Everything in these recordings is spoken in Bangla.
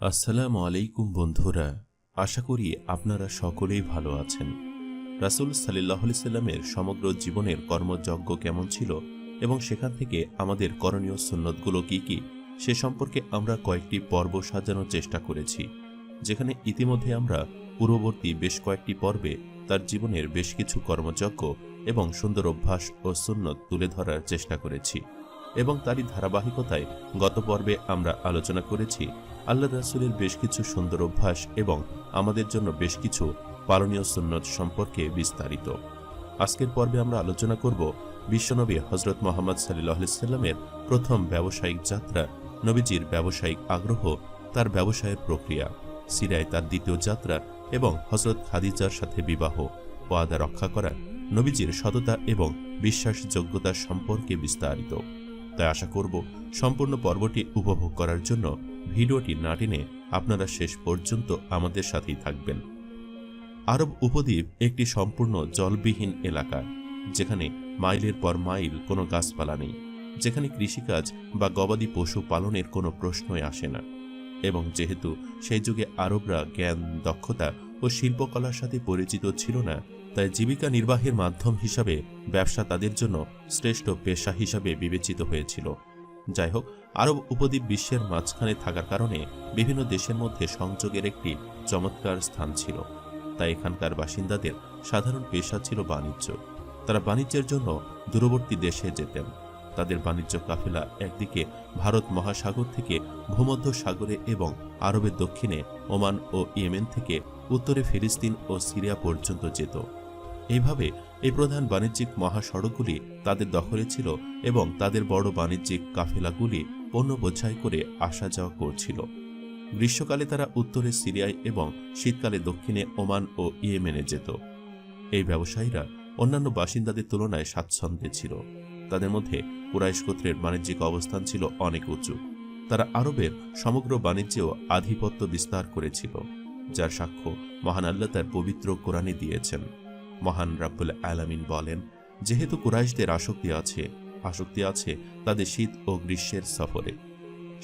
আসসালামু আলাইকুম বন্ধুরা, আশা করি আপনারা সকলেই ভালো আছেন। রাসুল সাল্লাহ সাল্লামের সমগ্র জীবনের কর্মযজ্ঞ কেমন ছিল এবং সেখান থেকে আমাদের করণীয় সুন্নতগুলো কি কি, সে সম্পর্কে আমরা কয়েকটি পর্ব সাজানোর চেষ্টা করেছি, যেখানে ইতিমধ্যে আমরা পূর্ববর্তী বেশ কয়েকটি পর্বে তার জীবনের বেশ কিছু কর্মযজ্ঞ এবং সুন্দর অভ্যাস ও সুন্নত তুলে ধরার চেষ্টা করেছি এবং তারই ধারাবাহিকতায় গত পর্বে আমরা আলোচনা করেছি আল্লাহ রাসুলের বেশ কিছু সুন্দর অভ্যাস এবং আমাদের জন্য বেশ কিছু পালনীয় সুন্নত সম্পর্কে বিস্তারিত। আজকের পর্বে আমরা আলোচনা করব বিশ্বনবী হজরত মোহাম্মদ সাল্লামের প্রথম ব্যবসায়িক যাত্রা, নবীজির ব্যবসায়িক আগ্রহ, তার ব্যবসায়ের প্রক্রিয়া সিরিয়ায় তার দ্বিতীয় যাত্রা এবং হজরত খাদিজার সাথে বিবাহ, ওয়াদা রক্ষা করা, নবীজির সততা এবং বিশ্বাসযোগ্যতা সম্পর্কে বিস্তারিত। তাই আশা করব সম্পূর্ণ পর্বটি উপভোগ করার জন্য ভিডিওটি না টেনে আপনারা শেষ পর্যন্ত আমাদের সাথেই থাকবেন। আরব উপদ্বীপ একটি সম্পূর্ণ জলবিহীন এলাকা, যেখানে মাইলের পর মাইল কোনো গাছপালা নেই, যেখানে কৃষিকাজ বা গবাদি পশু পালনের কোনো প্রশ্নই আসে না। এবং যেহেতু সেই যুগে আরবরা জ্ঞান, দক্ষতা ও শিল্পকলার সাথে পরিচিত ছিল না, তাই জীবিকা নির্বাহের মাধ্যম হিসাবে ব্যবসা তাদের জন্য শ্রেষ্ঠ পেশা হিসাবে বিবেচিত হয়েছিল। যাই হোক আরব উপদ্বীপ বিশ্বের মাঝখানে থাকার কারণে বিভিন্ন দেশের মধ্যে সংযোগের একটি চমৎকার স্থান ছিল। তাই এখানকার বাসিন্দাদের সাধারণ পেশা ছিল বাণিজ্য। তারা বাণিজ্যের জন্য দূরবর্তী দেশে যেতেন। তাদের বাণিজ্য কাফেলা একদিকে ভারত মহাসাগর থেকে ভূমধ্য সাগরে এবং আরবের দক্ষিণে ওমান ও ইয়েমেন থেকে উত্তরে ফিলিস্তিন ও সিরিয়া পর্যন্ত যেত। এইভাবে এই প্রধান বাণিজ্যিক মহাসড়কগুলি তাদের দখলে ছিল এবং তাদের বড় বাণিজ্যিক কাফেলাগুলি পণ্য বোঝাই করে আসা যাওয়া করছিল। গ্রীষ্মকালে তারা উত্তরে সিরিয়ায় এবং শীতকালে দক্ষিণে ওমান ও ইয়েমেনে যেত। এই ব্যবসায়ীরা অন্যান্য বাসিন্দাদের তুলনায় স্বাচ্ছন্দ্যে ছিল। তাদের মধ্যে কুরাইশ বাণিজ্যিক অবস্থান ছিল অনেক উঁচু। তারা আরবের সমগ্র বাণিজ্যেও আধিপত্য বিস্তার করেছিল, যার সাক্ষ্য মহান আল্লাহ তার পবিত্র কোরআনে দিয়েছেন। মহান রাব্বুল আলামিন বলেন, যেহেতু কুরাইশদের আসক্তি আছে আসক্তি আছে তাদের শীত ও গ্রীষ্মের সফরে।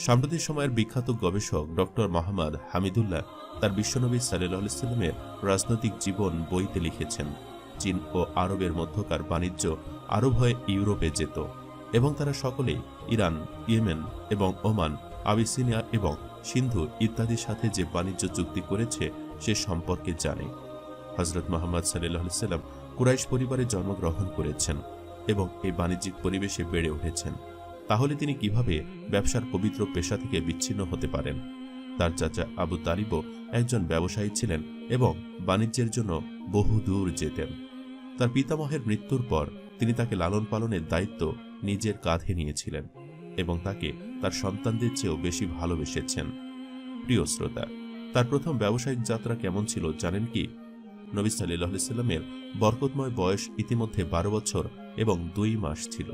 সাম্প্রতিক সময়ের বিখ্যাত গবেষক ডক্টর মোহাম্মদ হামিদুল্লাহ তার বিশ্বনবী সাল্লাহ সাল্লামের রাজনৈতিক জীবন বইতে লিখেছেন, চীন ও আরবের মধ্যকার বাণিজ্য আরব হয়ে ইউরোপে যেত এবং তারা সকলেই ইরান, ইয়েমেন এবং ওমান, আবিসিনিয়া এবং সিন্ধু ইত্যাদির সাথে যে বাণিজ্য চুক্তি করেছে সে সম্পর্কে জানে। হজরত মোহাম্মদ সাল্লাম কুরাইশ পরিবারে জন্মগ্রহণ করেছেন এবং এই বাণিজ্যিক পরিবেশে বেড়ে উঠেছেন। তাহলে তিনি কীভাবে ব্যবসার পবিত্র পেশা থেকে বিচ্ছিন্ন হতে পারেন? তার চাচা আবু তালিবও একজন ব্যবসায়ী ছিলেন এবং বাণিজ্যের জন্য বহু দূর যেতেন। তার পিতামহের মৃত্যুর পর তিনি তাকে লালন পালনের দায়িত্ব নিজের কাঁধে নিয়েছিলেন এবং তাকে তার সন্তানদের চেয়েও বেশি ভালোবেসেছেন। প্রিয় শ্রোতা, তার প্রথম ব্যবসায়িক যাত্রা কেমন ছিল জানেন কি? নবী সাল্লাহ সাল্লামের বরকতময় বয়স ইতিমধ্যে বারো বছর এবং দুই মাস ছিল।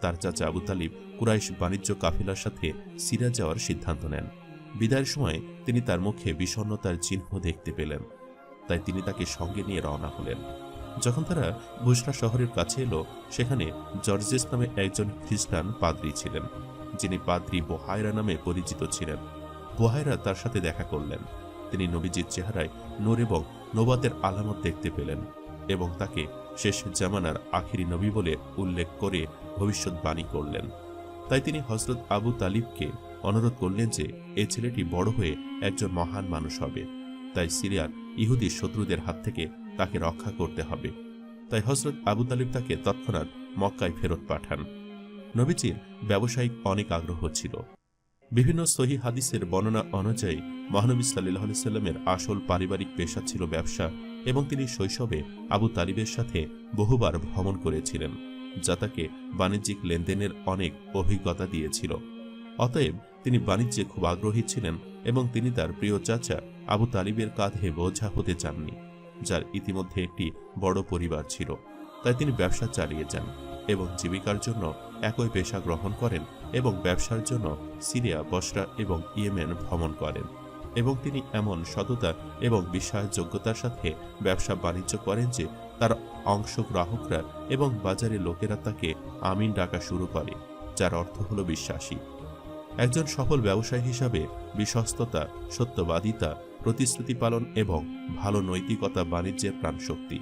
তার চাচা আবু তালিব কুরাইশ বাণিজ্য কাফিলার সাথে সিরা যাওয়ার সিদ্ধান্ত নেন। বিদায়ের সময় তিনি তার মুখে বিষণ্নতার চিহ্ন দেখতে পেলেন। তাই তিনি তাকে সঙ্গে নিয়ে রওনা হলেন। যখন তারা বুসরা শহরের কাছে এলো, সেখানে জর্জেস নামে একজন খ্রিস্টান পাদ্রী ছিলেন, যিনি পাদ্রী বোহায়রা নামে পরিচিত ছিলেন। বোহায়রা তার সাথে দেখা করলেন। তিনি নবীজির চেহারায় নূর এবং নবাতের আলামত দেখতে পেলেন এবং তাকে শেষ জামানার আখিরি নবী বলে উল্লেখ করে ভবিষ্যৎবাণী করলেন। তাই তিনি হজরত আবু তালিবকে অনুরোধ করলেন যে, এ ছেলেটি বড় হয়ে একজন মহান মানুষ হবে। তাই সিরিয়ার ইহুদি শত্রুদের হাত থেকে তাকে রক্ষা করতে হবে। তাই হজরত আবু তালিব তাকে তৎক্ষণাৎ মক্কায় ফেরত পাঠান। নবীজির ব্যবসায়িক অনেক আগ্রহ ছিল। বিভিন্ন সহি হাদিসের বর্ণনা অনুযায়ী মহানবী সাল্লাহ সাল্লামের আসল পারিবারিক পেশা ছিল ব্যবসা এবং তিনি শৈশবে আবু তালিবের সাথে বহুবার ভ্রমণ করেছিলেন, যা তাকে বাণিজ্যিক লেনদেনের অনেক অভিজ্ঞতা দিয়েছিল। অতএব তিনি বাণিজ্যে খুব আগ্রহী ছিলেন এবং তিনি তার প্রিয় চাচা আবু তালিবের কাঁধে বোঝা হতে চাননি, যার ইতিমধ্যে একটি বড় পরিবার ছিল। তাই তিনি ব্যবসা চালিয়ে যান এবং জীবিকার জন্য একই পেশা গ্রহণ করেন এবং ব্যবসার জন্য সিরিয়া, বসরা এবং ইয়েমেন ভ্রমণ করেন এবং তিনি এমন সততা এবং বিশ্বাসযোগ্যতার সাথে ব্যবসা বাণিজ্য করেন যে তার অংশগ্রাহকরা এবং বাজারে লোকেরা তাকে আমিন ডাকা শুরু করে, যার অর্থ হল বিশ্বাসী। একজন সফল ব্যবসায়ী হিসাবে বিশ্বস্ততা, সত্যবাদিতা, প্রতিশ্রুতি পালন এবং ভালো নৈতিকতা বাণিজ্যের প্রাণশক্তি।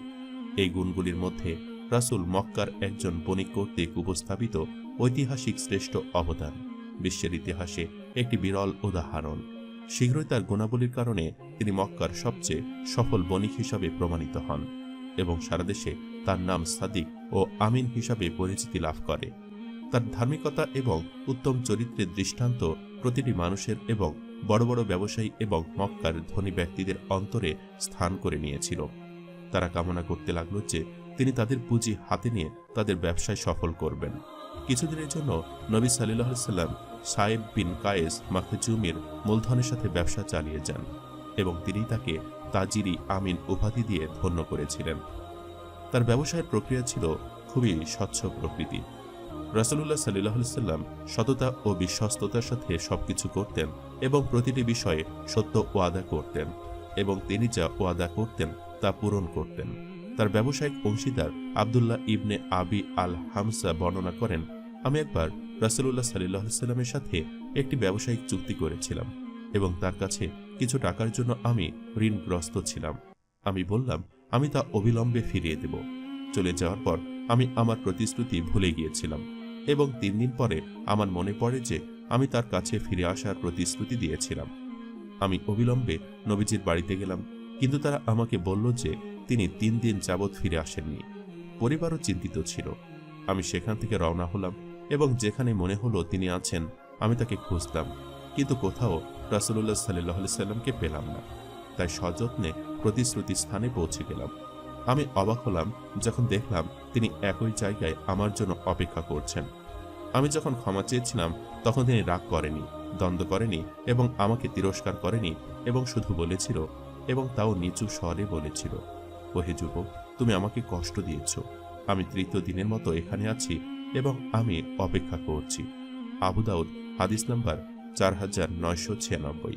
এই গুণগুলির মধ্যে রাসুল মক্কার একজন বণিক কর্তৃক উপস্থাপিত ঐতিহাসিক শ্রেষ্ঠ অবদান বিশ্বের ইতিহাসে একটি বিরল উদাহরণ। শীঘ্রই তার গুণাবলীর কারণে তিনি মক্কার সবচেয়ে সফল বণিক হিসাবে প্রমাণিত হন এবং সারা দেশে তার নাম সাদিক ও আমিন হিসাবে পরিচিতি লাভ করে। তার ধার্মিকতা এবং উত্তম চরিত্রের দৃষ্টান্ত প্রতিটি মানুষের এবং বড় বড় ব্যবসায়ী এবং মক্কার ধনী ব্যক্তিদের অন্তরে স্থান করে নিয়েছিল। তারা কামনা করতে লাগল যে তিনি তাদের পুঁজি হাতে নিয়ে তাদের ব্যবসায় সফল করবেন। কিছুদিনের জন্য নবী সাল্লাহ সাল্লাম সায়েব বিন কায়েস মাখজুমির মূলধনের সাথে ব্যবসা চালিয়ে যান এবং তিনি তাকে তাজিরি আমিন উপাধি দিয়ে ধন্য করেছিলেন। তার ব্যবসায়ের প্রক্রিয়া ছিল খুবই স্বচ্ছ প্রকৃতি। রাসুল্লাহ সাল্লাহ সাল্লাম সততা ও বিশ্বস্ততার সাথে সবকিছু করতেন এবং প্রতিটি বিষয়ে সত্য ওয়াদা করতেন এবং তিনি যা ওয়াদা করতেন তা পূরণ করতেন। তার ব্যবসায়িক অংশীদার আবদুল্লাহ ইবনে আবি আল হামসা বর্ণনা করেন, আমি একবার রাসুল্লাহ সাল্লাহ সাল্লামের সাথে একটি ব্যবসায়িক চুক্তি করেছিলাম এবং তার কাছে কিছু টাকার জন্য আমি ঋণগ্রস্ত ছিলাম। আমি বললাম, আমি তা অবিলম্বে ফিরিয়ে দেব। চলে যাওয়ার পর আমি আমার প্রতিশ্রুতি ভুলে গিয়েছিলাম এবং তিন দিন পরে আমার মনে পড়ে যে আমি তার কাছে ফিরে আসার প্রতিশ্রুতি দিয়েছিলাম। আমি অবিলম্বে নবীজির বাড়িতে গেলাম, কিন্তু তারা আমাকে বলল যে তিনি তিন দিন যাবৎ ফিরে আসেননি। পরিবারও চিন্তিত ছিল। আমি সেখান থেকে রওনা হলাম এবং যেখানে মনে হলো তিনি আছেন, আমি তাকে খুঁজলাম। কিন্তু কোথাও রাসুল্লাহ সাল্লাহ সাল্লামকে পেলাম না। তাই সযত্নে প্রতিশ্রুতি স্থানে পৌঁছে গেলাম। আমি অবাক হলাম যখন দেখলাম তিনি একই জায়গায় আমার জন্য অপেক্ষা করছেন। আমি যখন ক্ষমা চেয়েছিলাম, তখন তিনি রাগ করেনি, দ্বন্দ্ব করেনি এবং আমাকে তিরস্কার করেনি এবং শুধু বলেছিল এবং তাও নিচু স্বরে বলেছিল। ওহে যুবক, তুমি আমাকে কষ্ট দিয়েছ। আমি তৃতীয় দিনের মতো এখানে আছি এবং আমি অপেক্ষা করছি। আবু দাউদ, হাদিস নাম্বার চার হাজার নয়শো ছিয়ানব্বই।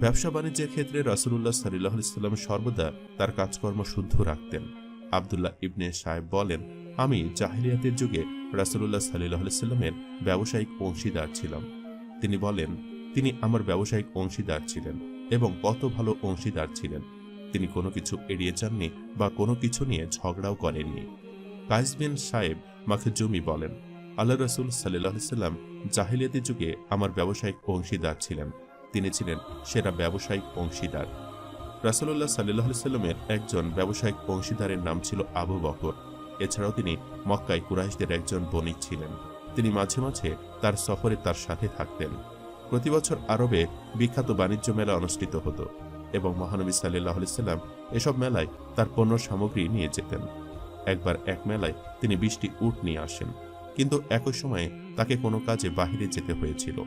ব্যবসা বাণিজ্যের ক্ষেত্রে রাসুল্লাহ সাল্লাহ ইসলাম সর্বদা তার কাজকর্ম শুদ্ধ রাখতেন। আবদুল্লাহ ইবনে সাহেব বলেন, আমি জাহিলিয়াতের যুগে রাসুল্লাহ সাল্লাহ সাল্লামের ব্যবসায়িক অংশীদার ছিলাম। তিনি বলেন, তিনি আমার ব্যবসায়িক অংশীদার ছিলেন এবং কত ভালো অংশীদার ছিলেন। তিনি কোনো কিছু এড়িয়ে যাননি বা কোনো কিছু নিয়ে ঝগড়াও করেননি। কাইস বিন সাহেব জমি বলেন, আল্লাহ রসুল সাল্লাহ সাল্লাম জাহিলিয়াতের যুগে আমার ব্যবসায়িক অংশীদার ছিলেন। তিনি ছিলেন সেরা ব্যবসায়িক অংশীদার। রাসুল্লাহ সাল্লাহ সাল্লামের একজন ব্যবসায়িক অংশীদারের নাম ছিল আবু বকর। এছাড়াও তিনি মক্কায় কুরাইশদের একজন বণিক ছিলেন। তিনি মাঝে মাঝে তার সফরে তার সাথে থাকতেন। প্রতি বছর আরবে বিখ্যাত বাণিজ্য মেলা অনুষ্ঠিত হতো। এবং মহানবী সাল্লাহ সাল্লাম এসব মেলায় তার পণ্য সামগ্রী নিয়ে যেতেন। একবার এক মেলায় তিনি বিশটি উট নিয়ে আসেন, কিন্তু একই সময়ে তাকে কোনো কাজে বাহিরে যেতে হয়েছিল।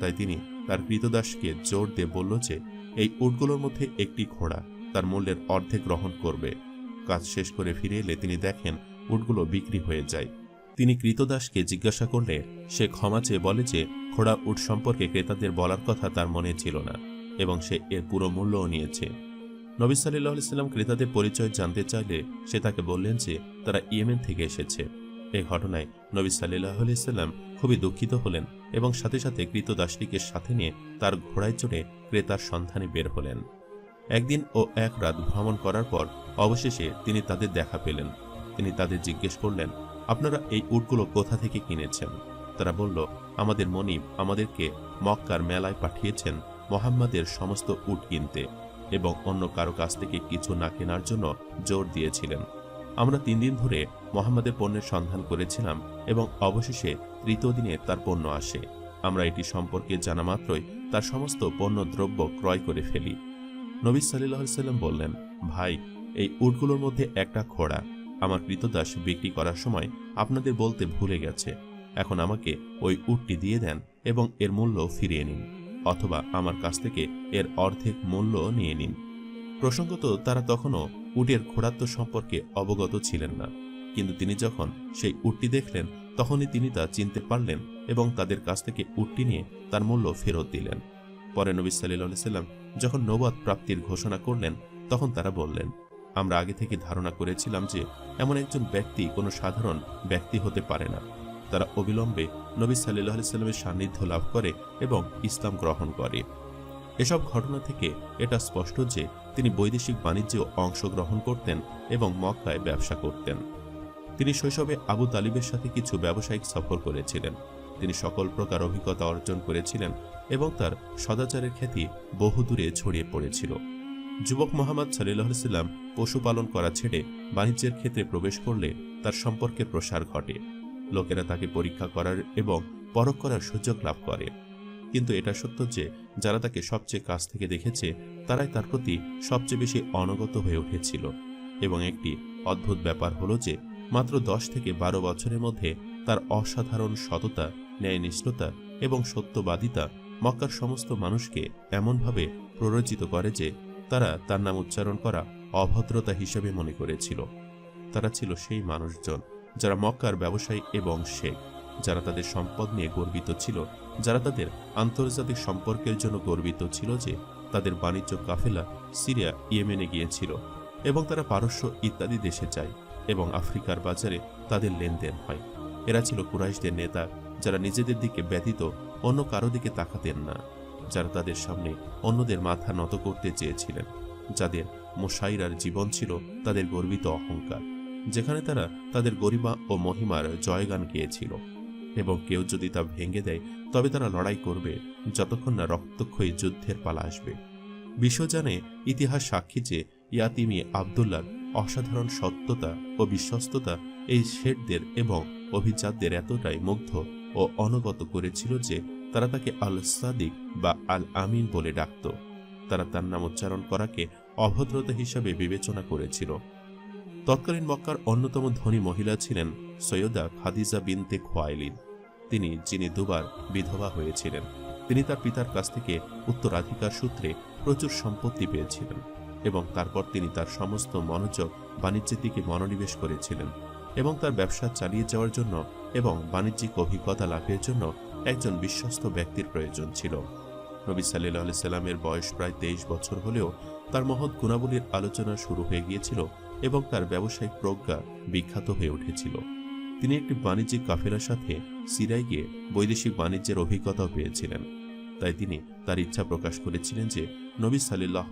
তাই তিনি তার কৃতদাসকে জোর দিয়ে বলল যে, এই উটগুলোর মধ্যে একটি ঘোড়া তার মূল্যের অর্ধেক গ্রহণ করবে। কাজ শেষ করে ফিরে এলে তিনি দেখেন উটগুলো বিক্রি হয়ে যায়। তিনি কৃতদাসকে জিজ্ঞাসা করলে সে ক্ষমা চেয়ে বলে যে, ঘোড়া উট সম্পর্কে ক্রেতাদের বলার কথা তার মনে ছিল না। এবং সে এর পুরো মূল্যও নিয়েছে। নবী সাল্লাহ সাল্লাম ক্রেতাদের পরিচয় জানতে চাইলে সে তাকে বললেন যে, তারা ইয়েমেন থেকে এসেছে। এই ঘটনায় নবী সাল্লাহ সাল্লাম খুবই দুঃখিত হলেন এবং সাথে সাথে কৃতদাসটিকে সাথে নিয়ে তার ঘোড়ায় চড়ে ক্রেতার সন্ধানে বের হলেন। একদিন ও এক রাত ভ্রমণ করার পর অবশেষে তিনি তাদের দেখা পেলেন। তিনি তাদের জিজ্ঞেস করলেন, আপনারা এই উটগুলো কোথা থেকে কিনেছেন? তারা বলল, আমাদের মনিব আমাদেরকে মক্কার মেলায় পাঠিয়েছেন মোহাম্মদের সমস্ত উট কিনতে এবং অন্য কারও কাছ থেকে কিছু না কেনার জন্য জোর দিয়েছিলেন। আমরা তিন দিন ধরে মোহাম্মদের পণ্যের সন্ধান করেছিলাম এবং অবশেষে তৃতীয় দিনে তার পণ্য আসে। আমরা এটি সম্পর্কে জানা মাত্রই তার সমস্ত পণ্য দ্রব্য ক্রয় করে ফেলি। নবী সাল্লাহ সাল্লাম বললেন, ভাই, এই উটগুলোর মধ্যে একটা খোড়া। আমার কৃতদাস বিক্রি করার সময় আপনাদের বলতে ভুলে গেছে। এখন আমাকে ওই উটটি দিয়ে দেন এবং এর মূল্য ফিরিয়ে নিন। অথবা আমার কাছ থেকে এর অর্ধেক মূল্য নিয়ে নিন। প্রসঙ্গত, তারা তখনও উটের ঘোড়াত্ম সম্পর্কে অবগত ছিলেন না। কিন্তু তিনি যখন সেই উটটি দেখলেন, তখনই তিনি তা চিনতে পারলেন এবং তাদের কাছ থেকে উটটি নিয়ে তার মূল্য ফেরত দিলেন। পরে নবী সাল্লাহ সাল্লাম যখন নবাদ প্রাপ্তির ঘোষণা করলেন, তখন তারা বললেন, আমরা আগে থেকে ধারণা করেছিলাম যে, এমন একজন ব্যক্তি কোনো সাধারণ ব্যক্তি হতে পারে না। তারা অবিলম্বে নবী সাল্লাহ সাল্লামের সান্নিধ্য লাভ করে এবং ইসলাম গ্রহণ করে। এসব ঘটনা থেকে এটা স্পষ্ট যে তিনি বৈদেশিক বাণিজ্যেও অংশগ্রহণ করতেন এবং মক্কায় ব্যবসা করতেন। তিনি শৈশবে আবু তালিবের সাথে কিছু ব্যবসায়িক সফর করেছিলেন। তিনি সকল প্রকার অভিজ্ঞতা অর্জন করেছিলেন এবং তার সদাচারের খ্যাতি বহুদূরে ছড়িয়ে পড়েছিল। যুবক মোহাম্মদ সাল্লাহ সাল্লাম পশুপালন করা ছেড়ে বাণিজ্যের ক্ষেত্রে প্রবেশ করলে তার সম্পর্কের প্রসার ঘটে। লোকেরা তাকে পরীক্ষা করার এবং পরখ করার সুযোগ লাভ করে। কিন্তু এটা সত্য যে, যারা তাকে সবচেয়ে কাছ থেকে দেখেছে, তারাই তার প্রতি সবচেয়ে বেশি অনগত হয়ে উঠেছিল। এবং একটি অদ্ভুত ব্যাপার হলো যে, মাত্র দশ থেকে বারো বছরের মধ্যে তার অসাধারণ সততা, ন্যায়নিষ্ঠতা এবং সত্যবাদিতা মক্কার সমস্ত মানুষকে এমনভাবে প্ররোচিত করে যে, তারা তার নাম উচ্চারণ করা অভদ্রতা হিসেবে মনে করেছিল। তারা ছিল সেই মানুষজন। যারা মক্কার ব্যবসায়ী এবং শেখ, যারা তাদের সম্পদ নিয়ে গর্বিত ছিল, যারা তাদের আন্তর্জাতিক সম্পর্কের জন্য গর্বিত ছিল যে তাদের বাণিজ্য কাফেলা সিরিয়া, ইয়েমেনে গিয়েছিল এবং তারা পারস্য ইত্যাদি দেশে যায় এবং আফ্রিকার বাজারে তাদের লেনদেন হয়। এরা ছিল কুরাইশদের নেতা, যারা নিজেদের দিকে ব্যতীত অন্য কারও দিকে তাকাতেন না, যারা তাদের সামনে অন্যদের মাথা নত করতে চেয়েছিলেন, যাদের মোশাইরার জীবন ছিল তাদের গর্বিত অহংকার। যেখানে তারা তাদের গরিমা ও মহিমার জয়গান গেয়েছিল। এবং কেউ যদি তা ভেঙে দেয়, তবে তারা লড়াই করবে যতক্ষণ না রক্তক্ষয়ী যুদ্ধের পালা আসবে। বিশ্ব জানে ইতিহাস সাক্ষী যে ইয়াতিমি আবদুল্লার অসাধারণ সত্যতা ও বিশ্বস্ততা এই শেঠদের এবং অভিজাতদের এতটাই মুগ্ধ ও অনগত করেছিল যে তারা তাকে আল সাদিক বা আল আমিন বলে ডাকত। তারা তার নাম উচ্চারণ করাকে অভদ্রতা হিসাবে বিবেচনা করেছিল। তৎকালীন মক্কার অন্যতম ধনী মহিলা ছিলেন সৈয়দা খাদিজা বিনতে খোয়াইলিন তিনি যিনি দুবার বিধবা হয়েছিলেন। তিনি তার পিতার কাছ থেকে উত্তরাধিকার সূত্রে প্রচুর সম্পত্তি পেয়েছিলেন এবং তারপর তিনি তার সমস্ত মনোযোগ বাণিজ্যের দিকে মনোনিবেশ করেছিলেন এবং তার ব্যবসা চালিয়ে যাওয়ার জন্য এবং বাণিজ্যিক অভিজ্ঞতা লাভের জন্য একজন বিশ্বস্ত ব্যক্তির প্রয়োজন ছিল। নবী সাল্লাহ সাল্লামের বয়স প্রায় তেইশ বছর হলেও তার মহৎ গুণাবলীর আলোচনা শুরু হয়ে গিয়েছিল এবং তার ব্যবসায়িক প্রজ্ঞা বিখ্যাত হয়ে উঠেছিল। তিনি একটি বাণিজ্যিক কাফেলার সাথে সিরাই গিয়ে বৈদেশিক বাণিজ্যের অভিজ্ঞতাও পেয়েছিলেন। তাই তিনি তার ইচ্ছা প্রকাশ করেছিলেন যে নবী সাল্লাহ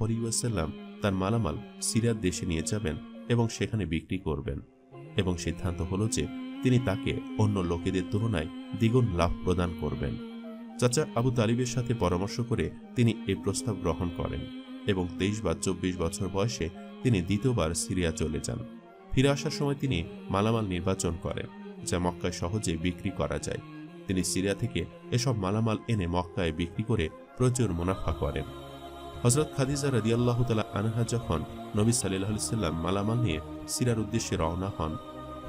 তার মালামাল সিরিয়ার দেশে নিয়ে যাবেন এবং সেখানে বিক্রি করবেন এবং সিদ্ধান্ত হলো যে তিনি তাকে অন্য লোকেদের তুলনায় দ্বিগুণ লাভ প্রদান করবেন। চাচা আবু তালিবের সাথে পরামর্শ করে তিনি এই প্রস্তাব গ্রহণ করেন এবং তেইশ বা চব্বিশ বছর বয়সে তিনি দ্বিতীয়বার সিরিয়া চলে যান। ফিরে আসার সময় তিনি মালামাল নির্বাচন করেন, যা মক্কায় সহজে বিক্রি করা যায়। তিনি সিরিয়া থেকে এসব মালামাল এনে মক্কায় বিক্রি করে প্রচুর মুনাফা করেন। হজরত খাদিজা রাদিয়াল্লাহ তালা আনহা যখন নবী সাল্লাহ সাল্লাম মালামাল নিয়ে সিরার উদ্দেশ্যে রওনা হন,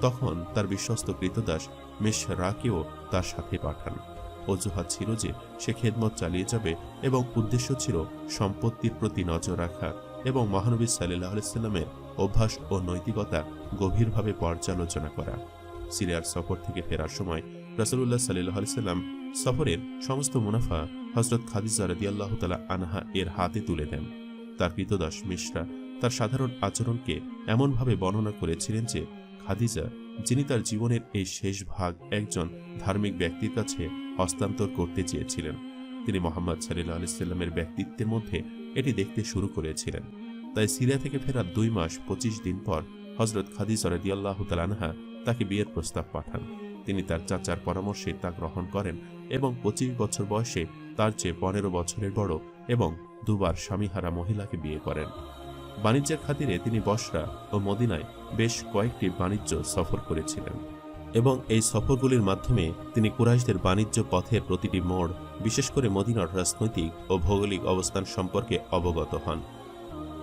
তখন তার বিশ্বস্ত কৃতদাস মেশ রাকেও তার সাথে পাঠান। অজুহাত ছিল যে সে খেদমত চালিয়ে যাবে এবং উদ্দেশ্য ছিল সম্পত্তির প্রতি নজর রাখা। এবং মহানবী সাল্লাহ সাল্লামের অভ্যাস ও নৈতিকতা গভীরভাবে পর্যালোচনা করা। সিরিয়ার সফর থেকে ফেরার সময় রাসুল্লাহ সাল্লাহ সাল্লাম সফরের সমস্ত মুনাফা হজরত খাদিজা রদিয়াল্লাহ তালা আনহা এর হাতে তুলে দেন। তার কৃতদাস মিশ্রা তার সাধারণ আচরণকে এমনভাবে বর্ণনা করেছিলেন যে, খাদিজা, যিনি তার জীবনের এই শেষ ভাগ একজন ধার্মিক ব্যক্তির কাছে হস্তান্তর করতে চেয়েছিলেন। তিনি মোহাম্মদ সাল্লাহ আলিয়াল্লামের ব্যক্তিত্বের মধ্যে এটি দেখতে শুরু করেছিলেন। তাই সিরিয়া থেকে ফেরার দুই মাস পঁচিশ দিন পর হজরত খাদিজা রদিয়াল্লাহ তালানহা তাকে বিয়ের প্রস্তাব পাঠান। তিনি তার চাচার পরামর্শে তা গ্রহণ করেন এবং পঁচিশ বছর বয়সে তার চেয়ে পনেরো বছরের বড় এবং দুবার স্বামীহারা মহিলাকে বিয়ে করেন। বাণিজ্যের খাতিরে তিনি বসরা ও মদিনায় বেশ কয়েকটি বাণিজ্য সফর করেছিলেন। এবং এই সফরগুলির মাধ্যমে তিনি কুরাইশদের বাণিজ্য পথের প্রতিটি মোড়, বিশেষ করে মদিনার রাজনৈতিক ও ভৌগোলিক অবস্থান সম্পর্কে অবগত হন।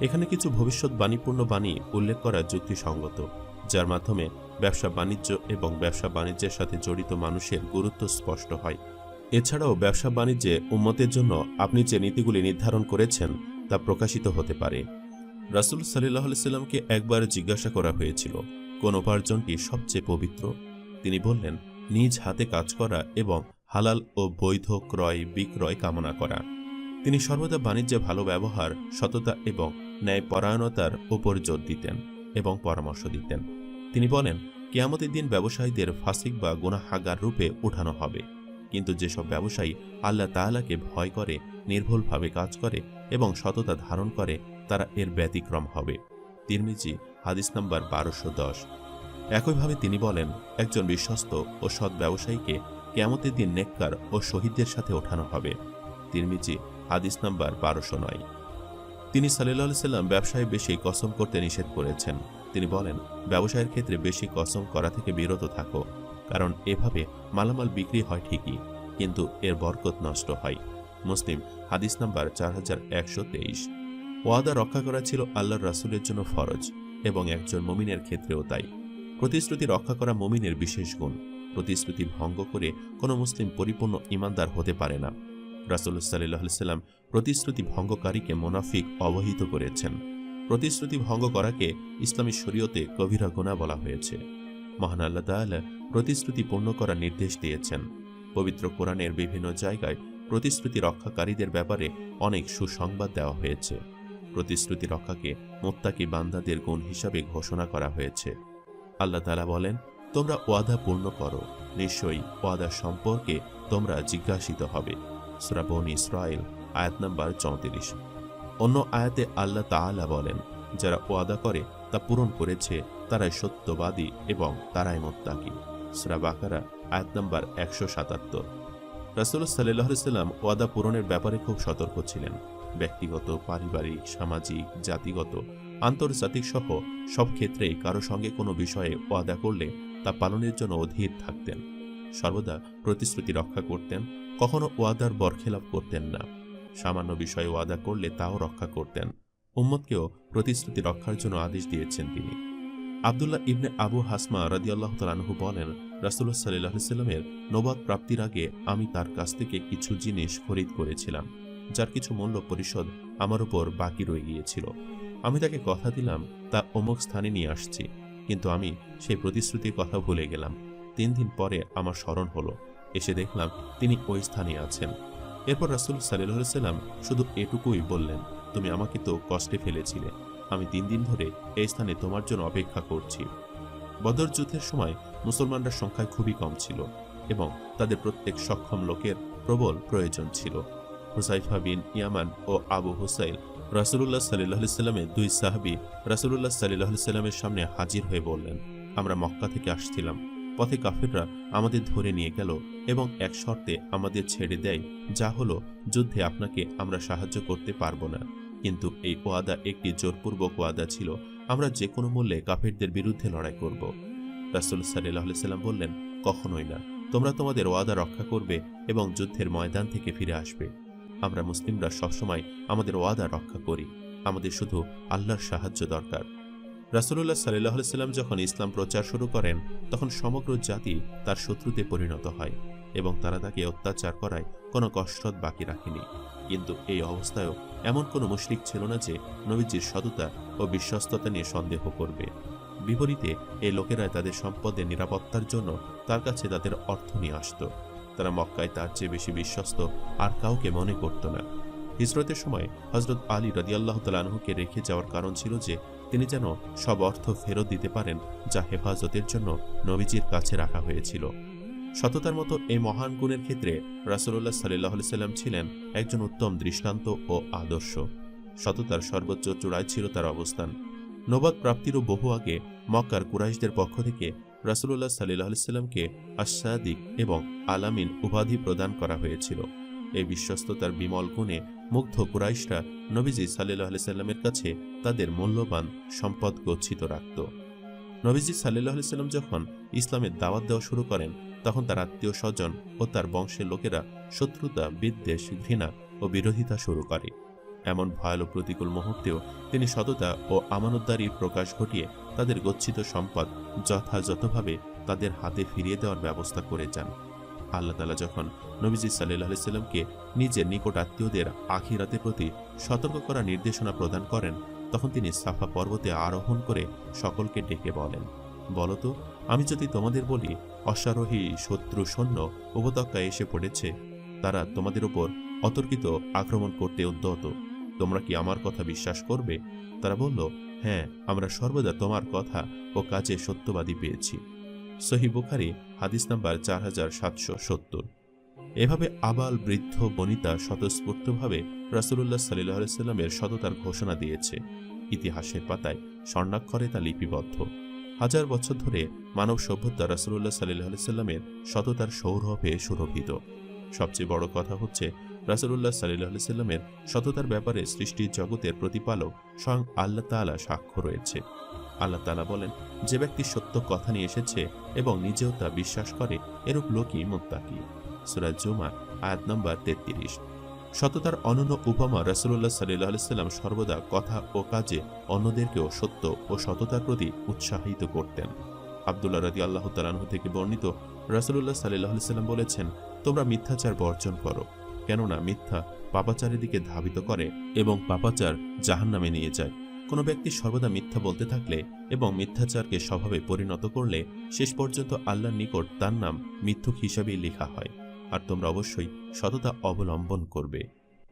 এখানে কিছু ভবিষ্যৎবাণীপূর্ণ বাণী উল্লেখ করা যুক্তিসঙ্গত, যার মাধ্যমে ব্যবসা বাণিজ্য এবং ব্যবসা বাণিজ্যের সাথে জড়িত মানুষের গুরুত্ব স্পষ্ট হয়। এছাড়াও ব্যবসা বাণিজ্যে উন্মতের জন্য আপনি যে নীতিগুলি নির্ধারণ করেছেন, তা প্রকাশিত হতে পারে। রাসুল সাল্লাহ সাল্লামকে একবার জিজ্ঞাসা করা হয়েছিল, কোন উপার্জনটি সবচেয়ে পবিত্র? তিনি বললেন, নিজ হাতে কাজ করা এবং হালাল ও বৈধ ক্রয় বিক্রয় কামনা করা। তিনি সর্বদা বাণিজ্যে ভালো ব্যবহার, সততা এবং ন্যায়পরায়ণতার উপর জোর দিতেন এবং পরামর্শ দিতেন। তিনি বলেন, কেয়ামতের দিন ব্যবসায়ীদের ফাসিক বা গুনাহাগার রূপে উঠানো হবে। কিন্তু যেসব ব্যবসায়ী আল্লাহ তাআলাকে ভয় করে, নির্ভুলভাবে কাজ করে এবং সততা ধারণ করে, তারা এর ব্যতিক্রম হবে। তিরমিজি, হাদিস নাম্বার বারোশো দশ। একইভাবে তিনি বলেন, একজন বিশ্বস্ত ও সৎ ব্যবসায়ীকে কেয়ামতের দিন নেককার ও শহীদদের সাথে ওঠানো হবে। তিরমিজি, হাদিস নাম্বার বারোশো নয়। তিনি সাল্লাহ সাল্লাম ব্যবসায় বেশি কসম করতে নিষেধ করেছেন। তিনি বলেন, ব্যবসায়ের ক্ষেত্রে বেশি কসম করা থেকে বিরত থাকো, কারণ এভাবে মালামাল বিক্রি হয় ঠিকই, কিন্তু এর বরকত নষ্ট হয়। মুসলিম, হাদিস নাম্বার চার হাজার একশো তেইশ। ওয়াদা রক্ষা করা ছিল আল্লাহর রাসুলের জন্য ফরজ এবং একজন মমিনের ক্ষেত্রেও তাই। প্রতিশ্রুতি রক্ষা করা মমিনের বিশেষ গুণ। প্রতিশ্রুতি ভঙ্গ করে কোনো মুসলিম পরিপূর্ণ ইমানদার হতে পারে না। সাল্লাহ সাল্লাম প্রতিশ্রুতি ভঙ্গকারীকে মোনাফিক অবহিত করেছেন। প্রতিশ্রুতি ভঙ্গ করাকে ইসলামী শরীয়তে গভীরা গুণা বলা হয়েছে। মহান আল্লাহ তাআলা প্রতিশ্রুতি পূর্ণ করার নির্দেশ দিয়েছেন। পবিত্র কোরআনের বিভিন্ন জায়গায় প্রতিশ্রুতি রক্ষাকারীদের ব্যাপারে অনেক সুসংবাদ দেওয়া হয়েছে। প্রতিশ্রুতি রক্ষাকে মোত্তাকি বান্দাদের গুণ হিসাবে ঘোষণা করা হয়েছে। আল্লাহ তালা বলেন, তোমরা ওয়াদা পূর্ণ করো। নিশ্চয়ই ওয়াদা সম্পর্কে তোমরা জিজ্ঞাসিত হবে। শ্রাবণ ইসরায়েল আয়াত নাম্বার চৌত্রিশ। অন্য আয়াতে আল্লাহ তাআলা বলেন, যারা ওয়াদা করে তা পূরণ করেছে, তারাই সত্যবাদী এবং তারাই মোত্তাকি। সুরা বাকারা, আয়াত নাম্বার একশো সাতাত্তর। রাসুল্লাহ সাল্লাহ সাল্লাম ওয়াদা পূরণের ব্যাপারে খুব সতর্ক ছিলেন। ব্যক্তিগত, পারিবারিক, সামাজিক, জাতিগত আন্তর্জাতিক সহ সব ক্ষেত্রেই কারও সঙ্গে কোনো বিষয়ে ওয়াদা করলে তা পালনের জন্য অধীর থাকতেন। সর্বদা প্রতিশ্রুতি রক্ষা করতেন, কখনো ওয়াদার বরখেলাপ করতেন না। সামান্য বিষয়ে ওয়াদা করলে তাও রক্ষা করতেন। উম্মতকেও প্রতিশ্রুতি রক্ষার জন্য আদেশ দিয়েছেন তিনি। আবদুল্লাহ ইবনে আবু হাসমা রাদিয়াল্লাহ তালানহু বলেন রাসুল্লাহ সাল্লাহ সাল্লামের নবাদ প্রাপ্তির আগে আমি তার কাছ থেকে কিছু জিনিস খরিদ করেছিলাম, যার কিছু মূল্য পরিশোধ আমার উপর বাকি রয়ে গিয়েছিল। আমি তাকে কথা দিলাম, তা অমুক স্থানে নিয়ে আসছি। কিন্তু আমি সেই প্রতিশ্রুতির কথা ভুলে গেলাম। তিন দিন পরে আমার স্মরণ হলো। এসে দেখলাম তিনি ওই স্থানে আছেন। এরপর রাসুল সাল্লাম শুধু এটুকুই বললেন, তুমি আমাকে তো কষ্টে ফেলেছিলে। আমি তিন দিন ধরে এই স্থানে তোমার জন্য অপেক্ষা করছি। বদর যুদ্ধের সময় মুসলমানরা সংখ্যায় খুবই কম ছিল এবং তাদের প্রত্যেক সক্ষম লোকের প্রবল প্রয়োজন ছিল। হুসাইফা বিন ইয়ামান ও আবু হুসাইল রাসুলুল্লাহ সাল্লাহ সাল্লামের দুই সাহাবি রাসুলুল্লাহ সাল্লাহ সাল্লামের সামনে হাজির হয়ে বললেন, আমরা মক্কা থেকে আসছিলাম। পথে কাফিররা আমাদের ধরে নিয়ে গেল এবং এক শর্তে আমাদের ছেড়ে দেয়, যা হলো যুদ্ধে আপনাকে আমরা সাহায্য করতে পারব না। কিন্তু এই ওয়াদা একটি জোরপূর্বক ওয়াদা ছিল, আমরা যে কোনো মূল্যে কাফেরদের বিরুদ্ধে লড়াই করব। রাসুল সাল্লাহ সাল্লাম বললেন, কখনোই না। তোমরা তোমাদের ওয়াদা রক্ষা করবে এবং যুদ্ধের ময়দান থেকে ফিরে আসবে। আমরা মুসলিমরা সবসময় আমাদের ওয়াদা রক্ষা করি। আমাদের শুধু আল্লাহর সাহায্য দরকার। রাসুল্লাহ সাল্লাহ সাল্লাম যখন ইসলাম প্রচার শুরু করেন, তখন সমগ্র জাতি তার শত্রুতে পরিণত হয় এবং তারা তাকে অত্যাচার করায় কোনো কষ্টত বাকি রাখেনি। কিন্তু এই অবস্থায়ও এমন কোনো মুশরিক ছিল না যে নবীজির সততা ও বিশ্বস্ততা নিয়ে সন্দেহ করবে। বিপরীতে, এই লোকেরা তাদের সম্পদের নিরাপত্তার জন্য তার কাছে তাদের অর্থ নিয়ে আসত। তারা মক্কায় তার চেয়ে বেশি বিশ্বস্ত আর কাউকে মনে করত না। হিজরতের সময় হজরত আলী রাদিয়াল্লাহ তালাহুকে রেখে যাওয়ার কারণ ছিল যে, তিনি যেন সব অর্থ ফেরত দিতে পারেন যা হেফাজতের জন্য নবীজির কাছে রাখা হয়েছিল। সততার মতো এই মহান গুণের ক্ষেত্রে রাসুল্লাহ সাল্লাহ সাল্লাম ছিলেন একজন উত্তম দৃষ্টান্ত ও আদর্শ। সততার সর্বোচ্চ চূড়ায় ছিল তার অবস্থান। নবাদ প্রাপ্তিরও বহু আগে মক্কার কুরাইশদের পক্ষ থেকে রাসুল্লাহ সাল্লাহ সাল্লামকে আশাদিক এবং আলামিন উপাধি প্রদান করা হয়েছিল। এই বিশ্বস্ততার বিমল গুণে মুগ্ধ কুরাইশরা নবীজি সাল্লাহ সাল্লামের কাছে তাদের মূল্যবান সম্পদ গচ্ছিত রাখত। নবীজি সাল্লাহ সাল্লাম যখন ইসলামের দাওয়াত দেওয়া শুরু করেন, তখন তার আত্মীয় স্বজন ও তার বংশের লোকেরা শত্রুতা, বিদ্বেষ, ঘৃণা ও বিরোধিতা শুরু করে। এমন ভয়াল প্রতিকূল মুহূর্তেও তিনি সততা ও আমানতদারির প্রকাশ ঘটিয়ে তাদের গচ্ছিত সম্পদ যথাযথভাবে তাদের হাতে ফিরিয়ে দেওয়ার ব্যবস্থা করে যান আল্লাহ তালা যখন নবীজি সাল্লাহ সাল্লামকে নিজের নিকট আত্মীয়দের আখিরাতের প্রতি সতর্ক করা নির্দেশনা প্রদান করেন, তখন তিনি সাফা পর্বতে আরোহণ করে সকলকে ডেকে বলেন বলতো আমি যদি তোমাদের বলি, অশ্বারোহী, শত্রু, সৈন্য, উপত্যকায় এসে পড়েছে, তারা তোমাদের উপর অতর্কিত আক্রমণ করতে উদ্যত। তোমরা কি আমার কথা বিশ্বাস করবে? তারা বলল হ্যাঁ আমরা সর্বদা তোমার কথা ও কাজে সত্যবাদী পেয়েছি। সহি বুখারি, হাদিস নাম্বার চার হাজার সাতশো সত্তর। এভাবে আবাল বৃদ্ধ বনিতা স্বতঃস্ফূর্তভাবে রাসুলুল্লাহ সাল্লাহ সাল্লামের সততার ঘোষণা দিয়েছে। ইতিহাসের পাতায় স্বর্ণাক্ষরে তা লিপিবদ্ধ। হাজার বছর ধরে মানব সভ্যতা রাসুলুল্লাহ সাল্লাহ সাল্লামের সততার সৌরভে সুরভিত। সবচেয়ে বড় কথা হচ্ছে রাসুলুল্লাহ সাল্লাহ সাল্লামের সততার ব্যাপারে সৃষ্টির জগতের প্রতিপালক স্বয়ং আল্লাহ তাআলা সাক্ষ্য রয়েছে। আল্লাহ তাআলা বলেন, যে ব্যক্তি সত্য কথা নিয়ে এসেছে এবং নিজেও তা বিশ্বাস করে, এরূপ লোকই মোত্তাকি। সুরাজ জুমা আয়াত নম্বর তেত্রিশ। সততার অনন্য উপমা রাসুল্লাহ সাল্লাহ সাল্লাম সর্বদা কথা ও কাজে অন্যদেরকেও সত্য ও সততার প্রতি উৎসাহিত করতেন। আবদুল্লাহ রাদি আল্লাহ তালাহ থেকে বর্ণিত রাসুল্লাহ সাল্লাহ সাল্লাম বলেছেন, তোমরা মিথ্যাচার বর্জন করো। কেননা মিথ্যা পাপাচারের দিকে ধাবিত করে এবং পাপাচার জাহান্নামে নিয়ে যায়। কোনো ব্যক্তি সর্বদা মিথ্যা বলতে থাকলে এবং মিথ্যাচারকে স্বভাবে পরিণত করলে শেষ পর্যন্ত আল্লাহর নিকট তার নাম মিথ্যুক হিসাবেই লেখা হয়। আর তোমরা অবশ্যই সততা অবলম্বন করবে।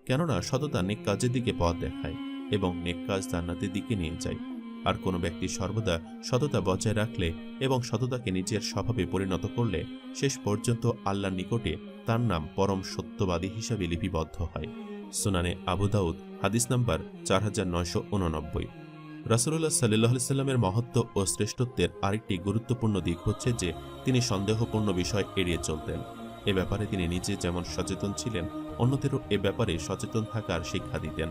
কেননা সততা নেক কাজের দিকে পথ দেখায় এবং নেক কাজ জান্নাতের দিকে নিয়ে যায়। আর কোনো ব্যক্তি সর্বদা সততা বজায় রাখলে এবং সততাকে নিজের স্বভাবে পরিণত করলে শেষ পর্যন্ত আল্লাহর নিকটে তার নাম পরম সত্যবাদী হিসাবে লিপিবদ্ধ হয়। সুনানে আবু দাউদ, হাদিস নাম্বার চার হাজার নয়শো উননব্বই। রাসুল্লাহ সাল্লাহ সাল্লামের মহত্ব ও শ্রেষ্ঠত্বের আরেকটি গুরুত্বপূর্ণ দিক হচ্ছে যে তিনি সন্দেহপূর্ণ বিষয় এড়িয়ে চলতেন। এ ব্যাপারে তিনি নিজে যেমন সচেতন ছিলেন, অন্যদেরও এ ব্যাপারে সচেতন থাকার শিক্ষা দিতেন।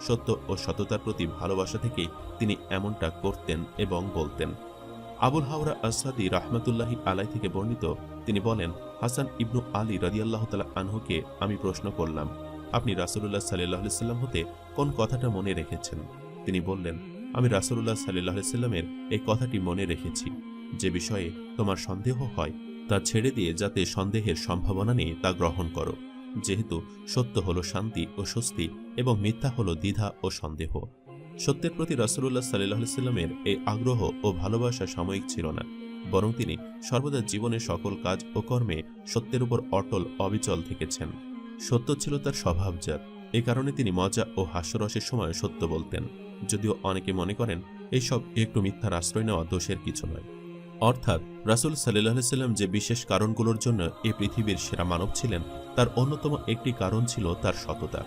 সত্য ও সততার প্রতি ভালোবাসা থেকে তিনি এমনটা করতেন এবং বলতেন। আবুল হাওরা আসাদি রাহমাতুল্লাহি আলাই থেকে বর্ণিত, তিনি বলেন, হাসান ইবনু আলী রদিয়াল্লাহ তালা আনহুকে আমি প্রশ্ন করলাম, আপনি রাসুল্লাহ সাল্লাহ সাল্লাম হতে কোন কথাটা মনে রেখেছেন? তিনি বললেন, আমি রাসুল্লাহ সাল্লাহ সাল্লামের এই কথাটি মনে রেখেছি। যে বিষয়ে তোমার সন্দেহ হয়, তা ছেড়ে দিয়ে যাতে সন্দেহের সম্ভাবনা নেই তা গ্রহণ করো। যেহেতু সত্য হলো শান্তি ও স্বস্তি এবং মিথ্যা হলো দ্বিধা ও সন্দেহ। সত্যের প্রতি রাসুল্লাহ সাল্লাহ সাল্লামের এই আগ্রহ ও ভালোবাসা সাময়িক ছিল না, বরং তিনি সর্বদা জীবনের সকল কাজ ও কর্মে সত্যের উপর অটল, অবিচল থেকেছেন। সত্য ছিল তার স্বভাবজাত এ কারণে তিনি মজা ও হাস্যরসের সময় সত্য বলতেন। যদিও অনেকে মনে করেন এইসব একটু মিথ্যার আশ্রয় নেওয়া দোষের কিছু নয়। অর্থাৎ রাসুল সাল্লাহ সাল্লাম যে বিশেষ কারণগুলোর জন্য এই পৃথিবীর সেরা মানব ছিলেন, তার অন্যতম একটি কারণ ছিল তার সততা।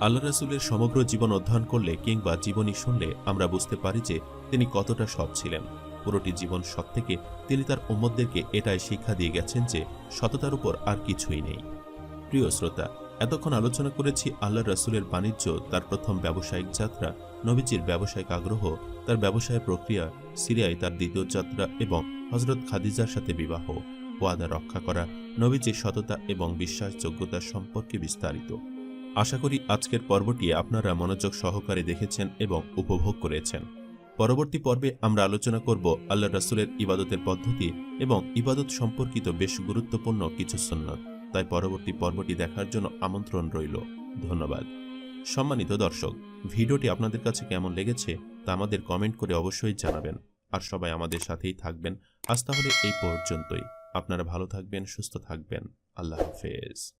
আল্লাহ রাসুলের সমগ্র জীবন অধ্যয়ন করলে কিংবা জীবনী শুনলে আমরা বুঝতে পারি যে তিনি কতটা সৎ ছিলেন। পুরোটি জীবন সৎ থেকে তিনি তার উম্মদদেরকে এটাই শিক্ষা দিয়ে গেছেন যে সততার উপর আর কিছুই নেই। প্রিয় শ্রোতা এতক্ষণ আলোচনা করেছি আল্লাহ রাসুলের বাণিজ্য, তার প্রথম ব্যবসায়িক যাত্রা, নবীজির ব্যবসায়িক আগ্রহ, তার ব্যবসায় প্রক্রিয়া, সিরিয়ায় তার দ্বিতীয় যাত্রা এবং হজরত খাদিজার সাথে বিবাহ, ওয়াদা রক্ষা করা, নবীজির সততা এবং বিশ্বাসযোগ্যতা সম্পর্কে বিস্তারিত। আশা করি আজকের পর্বটি আপনারা মনোযোগ সহকারে দেখেছেন এবং উপভোগ করেছেন। পরবর্তী পর্বে আমরা আলোচনা করব আল্লাহ রাসুলের ইবাদতের পদ্ধতি এবং ইবাদত সম্পর্কিত বেশ গুরুত্বপূর্ণ কিছু সুন্নত। তাই পরবর্তী পর্বটি দেখার জন্য আমন্ত্রণ রইল। ধন্যবাদ। সম্মানিত দর্শক, ভিডিওটি আপনাদের কাছে কেমন লেগেছে তা আমাদের কমেন্ট করে অবশ্যই জানাবেন। আর সবাই আমাদের সাথেই থাকবেন। আজ তাহলে এই পর্যন্তই। আপনারা ভালো থাকবেন, সুস্থ থাকবেন। আল্লাহ হাফেজ।